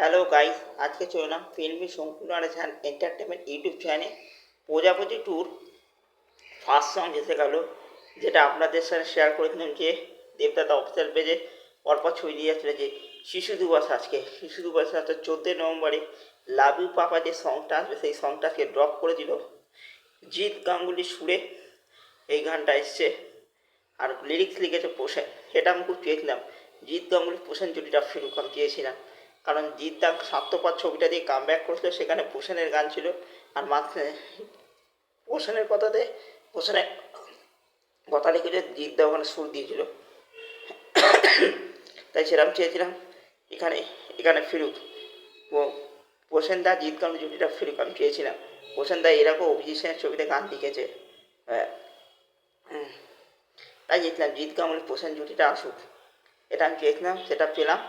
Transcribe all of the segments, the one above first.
Hello guys, আজকে চললাম ফিল্মি সম্পূর্ণ আরেছান এন্টারটেনমেন্ট ইউটিউব চ্যানেলে প্রজাপতি ট্যুর ফার্স্ট সং এসে গেল, যেটা আপনাদের সাথে শেয়ার করেছিলাম যে দেবদাদা অফিসিয়াল পেজে পরপর ছবি দিয়ে যাচ্ছিল যে শিশু দিবস আজকে। শিশু দিবস আজকে চোদ্দোই নভেম্বরে লাভ ইউ পাপা যে সংটা আসবে, সেই সংটাকে ড্রপ করে দিল জিৎ গাঙ্গুলির সুরে এই গানটা এসছে। আর লিরিক্স লিখেছে পোষেন সেটা আমি খুব চেয়েছিলাম। জিৎ গাঙ্গুলি পোষণ জুটিটা ফিরুক আমি চেয়েছিলাম কারণ জিৎ দা স্বার্থপর ছবিটা দিয়ে কাম ব্যাক করেছিল, সেখানে পোষণের গান ছিল। আর মাঝখানে পোষণের কথাতে পোষণের কথা লিখেছে, জিৎ দা ওখানে সুর দিয়েছিল। তাই সেরকম চেয়েছিলাম, এখানে এখানে ফিরুক। পোষণ দা, জিৎ গাঙ্গুলি জুটিটা ফিরুক, আমি চেয়েছিলাম। পোষণ দা এরকম অভিজিৎ সেনের ছবিতে গান লিখেছে। হ্যাঁ। তাই চেয়েছিলাম জিৎ গাঙ্গুলি পোষণ জুটিটা আসুক। এটা আমি চেয়েছিলাম, সেটা পেলাম।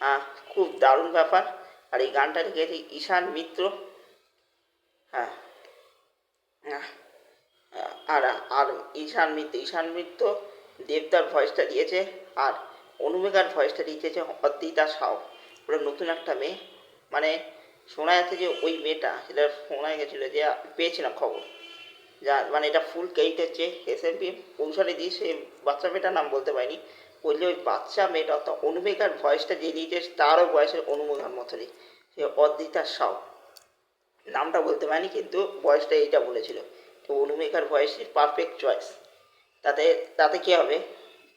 আহ, খুব দারুণ ব্যাপার। আর এই গানটা লিখেছে ঈশান মিত্র। হ্যাঁ আহ, আর আর ঈশান মিত্র ঈশান মিত্র দেবদার ভয়েসটা দিয়েছে আর অনুমেঘার ভয়েসটা দিয়েছে অদ্রিতা সাউ। ওরা নতুন একটা মেয়ে। মানে শোনা যাচ্ছে যে ওই মেয়েটা সেটা শোনা গেছিল যে পেয়েছিলাম খবর। যা মানে এটা ফুল কেইট হচ্ছে। এস এম পি কৌশলে দিয়ে সে বাচ্চা মেয়েটার নাম বলতে পারিনি। বললে ওই বাচ্চা মেয়েটা, অর্থাৎ অনুমেঘার ভয়েসটা যে দিয়েছে তারও বয়সের অনুমেঘার মতনই সে অদ্রিতা সাউ। নামটা বলতে পারিনি, কিন্তু বয়সটা এইটা বলেছিল তো অনুমেঘার ভয়েসই পারফেক্ট চয়েস তাতে তাতে কী হবে?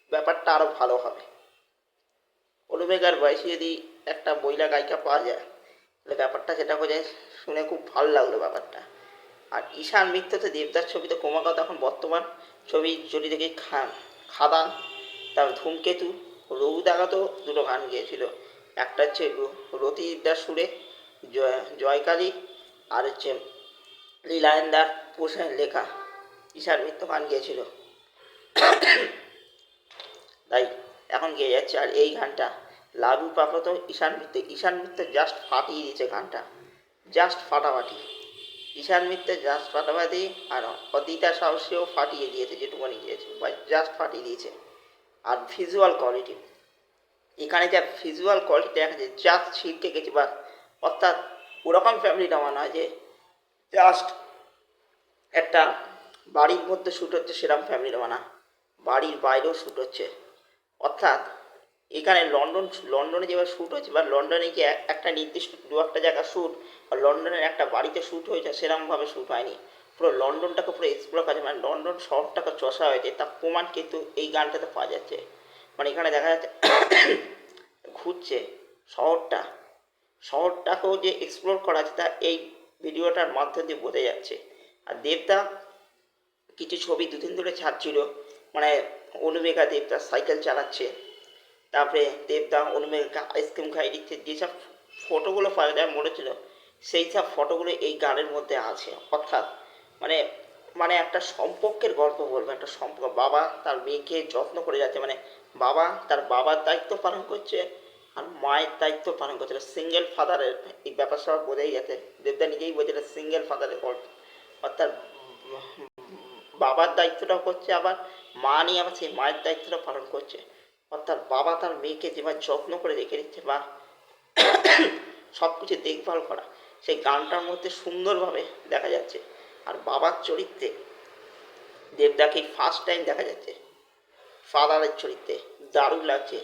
ব্যাপারটা আরও ভালো হবে। অনুমেঘার বয়সে যদি একটা মহিলা গায়িকা পাওয়া যায়, তাহলে ব্যাপারটা যেটা বোঝায় শুনে খুব ভালো লাগল ব্যাপারটা। আর ঈশান মিত্র তো দেবদার ছবিতে ক্রমাগত এখন বর্তমান ছবি, যদি দেখি খা- খাদান। তারপর ধূমকেতু রঘু দাগাতো দুটো গান গিয়েছিল। একটা হচ্ছে রতিদার সুরে, জয় জয়কালী, আর হচ্ছে লীলায়নদার পোষণ লেখা ঈশান মিত্র গান গিয়েছিল। তাই এখন গিয়ে যাচ্ছে। আর এই গানটা লাভু পাপা তো ঈশান মিত্র ঈশান মিত্র জাস্ট ফাটিয়ে দিয়েছে গানটা। জাস্ট ফাটাফাটি। ঈশান মিত্র জাস্ট ফাটাফাটি আর অদিতা সাহসেও ফাটিয়ে দিয়েছে, যেটুকুনি দিয়েছে বা জাস্ট ফাটিয়ে দিয়েছে। আর ভিজুয়াল কোয়ালিটি এখানে যা ভিজুয়াল কোয়ালিটি দেখা যাচ্ছে জাস্ট ছিটকে গেছে বা, অর্থাৎ ওরকম ফ্যামিলি নেওয়া নয় যে জাস্ট একটা বাড়ির মধ্যে শ্যুট হচ্ছে সেরকম ফ্যামিলি নেওয়া না। বাড়ির বাইরেও শ্যুট হচ্ছে। অর্থাৎ এখানে লন্ডন, লন্ডনে যেভাবে শ্যুট হয়েছে বা, লন্ডনে এক- একটা নির্দিষ্ট দু একটা জায়গা শ্যুট আর লন্ডনের একটা বাড়িতে শ্যুট হয়েছে সেরকমভাবে শ্যুট হয়নি। পুরো লন্ডনটাকে পুরো এক্সপ্লোর করা মানে লন্ডন শহরটাকে চষা হয়েছে, তার প্রমাণ কিন্তু এই গানটাতে পাওয়া যাচ্ছে। মানে এখানে দেখা যাচ্ছে ঘুরছে শহরটা। শহরটাকেও যে এক্সপ্লোর করা আছে তা এই ভিডিওটার মাধ্যম দিয়ে বোঝা যাচ্ছে। আর দেবদা কিছু ছবি দুদিন ধরে ছাড়ছিল মানে অনুমেঘা দেবদা সাইকেল চালাচ্ছে। তারপরে দেবদা অনুমেঘা আইসক্রিম খাই দিচ্ছে। যেসব ফটোগুলো পাওয়া যায়, মনে ছিল সেই সব ফটোগুলো এই গানের মধ্যে আছে। অর্থাৎ মানে মানে একটা সম্পর্কের গল্প বলব, একটা সম্পর্ক। বাবা তার মেয়েকে যত্ন করে যাচ্ছে মানে বাবা তার বাবার দায়িত্ব পালন করছে আর মায়ের দায়িত্ব পালন করছে। সিঙ্গেল ফাদারের এই ব্যাপার সব বোঝাই যাচ্ছে। দেবদা নিজেই বলছে এটা সিঙ্গেল ফাদারের গল্প। অর্থাৎ বাবার দায়িত্বটাও করছে আবার, মা নিয়ে আবার সেই মায়ের দায়িত্বটা পালন করছে। অর্থাৎ বাবা তার মেয়েকে যেভাবে যত্ন করে রেখে দিচ্ছে বা সব কিছু দেখভাল করা, সেই গানটার মধ্যে সুন্দরভাবে দেখা যাচ্ছে। আর বাবার চরিত্রে দেবদাকে ফার্স্ট টাইম দেখা যাচ্ছে। ফাদারের চরিত্রে দারুণ লাগছে।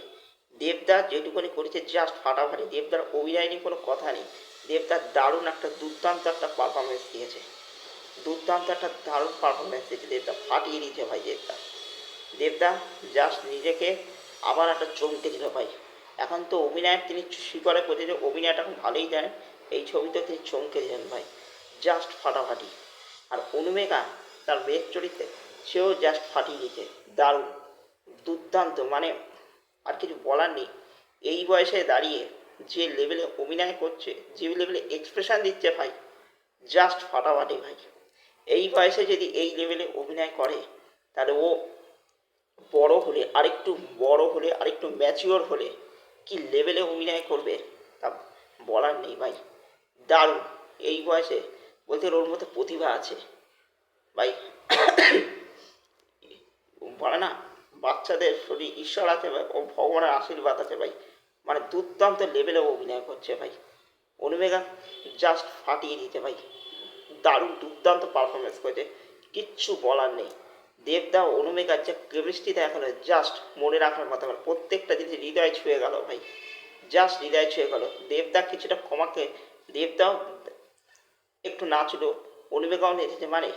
দেবদা যেটুকুনি করেছে জাস্ট ফাটাফাটি। দেবদার অভিনয় নিয়ে কোনো কথা নেই। দেবদার দারুণ একটা দুর্দান্ত একটা পারফরমেন্স দিয়েছে। দুর্দান্ত একটা দারুণ পারফরমেন্স দিয়েছে। দেবদা ফাটিয়ে দিয়েছে ভাই, দেবদা। দেবদা জাস্ট নিজেকে আবার একটা চমকে দিল ভাই। এখন তো অভিনয় তিনি স্বীকারে করছে যে অভিনয়টা এখন ভালোই দেন এই ছবিতে তিনি চমকে দিলেন ভাই। জাস্ট ফাটাফাটি। আর অনুমেঘা তার মেয়ের চরিত্রে সেও জাস্ট ফাটিয়ে দিয়েছে দারুণ। দুর্দান্ত। মানে আর কিছু বলার নেই। এই বয়সে দাঁড়িয়ে যে লেভেলে অভিনয় করছে, যে লেভেলে এক্সপ্রেশন দিচ্ছে ভাই জাস্ট ফাটাফাটি ভাই। এই বয়সে যদি এই লেভেলে অভিনয় করে, তাহলে ও বড় হলে, আরেকটু বড় হলে, আরেকটু ম্যাচিওর হলে কি লেভেলে অভিনয় করবে তা বলার নেই ভাই। দারুণ। এই বয়সে বলতে গেলে ওর মধ্যে প্রতিভা আছে। ভাই, বলে না, বাচ্চাদের শরীর ঈশ্বর আছে ভাই, ও ভগবানের আশীর্বাদ আছে ভাই। মানে দুর্দান্ত লেভেলে অভিনয় করছে ভাই। অনুমেগা জাস্ট ফাটিয়ে দিতে ভাই। দারুণ দুর্দান্ত পারফরমেন্স করেছে। কিচ্ছু বলার নেই। দেবদা অনুমেগার যে কেমিস্ট্রি দেখানো জাস্ট মনে রাখার মতো আমার প্রত্যেকটা জিনিস হৃদয় ছুঁয়ে গেল ভাই। জাস্ট হৃদয় ছুঁয়ে গেল। দেবদা কিছুটা ক্ষমাকে, দেবদাও একটু নাচলো। অনুবেগাও নেচেছে মানে?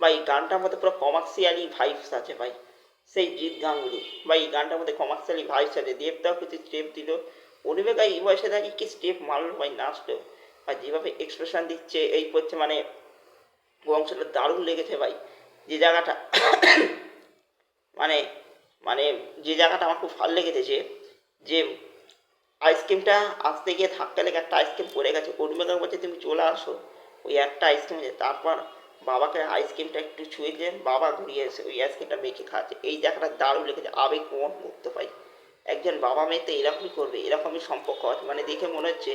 বা এই গানটার মধ্যে পুরো কমার্শিয়ালি ভাইবস আছে ভাই। সেই জিৎ গাঙ্গুলি। বা এই গানটার মধ্যে কমার্শিয়ালি ভাইবস আছে। দেবদাও কিছু স্টেপ দিল। অনুবেগা এই বয়সে দাঁড়িয়ে কি স্টেপ মারলো ভাই, নাচলো। আর যেভাবে এক্সপ্রেশন দিচ্ছে, এই করছে মানে অংশটা দারুণ লেগেছে ভাই। যে জায়গাটা মানে মানে যে জায়গাটা আমার খুব ভালো লেগেছে যে যে আইসক্রিমটা আসতে গিয়ে ধাক্কা লেগে একটা আইসক্রিম পড়ে গেছে। অনুমেগা বলছে, তুমি চলে আসো। ওই একটা আইসক্রিম তারপর বাবাকে আইসক্রিমটা একটু ছুঁয়ে দিয়ে বাবা ঘুরিয়ে এসে ওই আইসক্রিমটা মেখে খাচ্ছে। এই জায়গাটা দারুণ লেগেছে আবেগ মন মুক্ত পাই একজন বাবা মেয়ে তো এরকমই করবে, এরকমই সম্পর্ক হয় মানে দেখে মনে হচ্ছে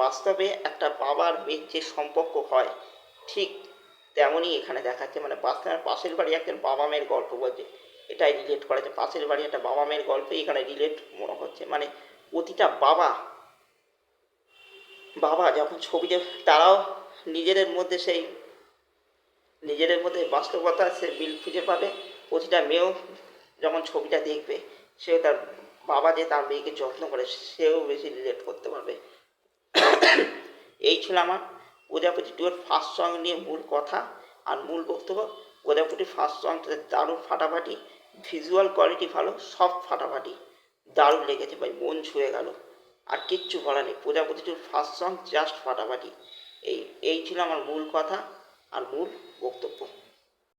বাস্তবে একটা বাবার মেয়ের যে সম্পর্ক হয়, ঠিক তেমনই এখানে দেখাচ্ছে। মানে বাস্তবের পাশের বাড়ি একজন বাবা মেয়ের গল্প বলছে, এটাই রিলেট করা করেছে পাশের বাড়ি একটা বাবা মেয়ের গল্প এখানে রিলেট মনে হচ্ছে। মানে প্রতিটা বাবা বাবা যখন ছবিতে তারাও নিজেদের মধ্যে সেই, নিজেদের মধ্যে বাস্তবতা সে বিল খুঁজে পাবে। প্রতিটা মেয়েও যখন ছবিটা দেখবে, সেও তার বাবা যে তার মেয়েকে যত্ন করে, সেও বেশি রিলেট করতে পারবে। এই ছিল আমার প্রজাপতি টুয়ের ফার্স্ট সং নিয়ে মূল কথা আর মূল বক্তব্য। প্রজাপতি ফার্স্ট সংটাতে দারুণ ফাটাফাটি ভিজুয়াল কোয়ালিটি ভালো, সব ফাটাফাটি। দারুণ লেগেছে ভাই, মন ছুঁয়ে গেল। আর কিচ্ছু বলার নেই, প্রজাপতি টুর ফার্স্ট সং জাস্ট ফাটাফাটি। এই এই ছিল আমার মূল কথা আর মূল বক্তব্য।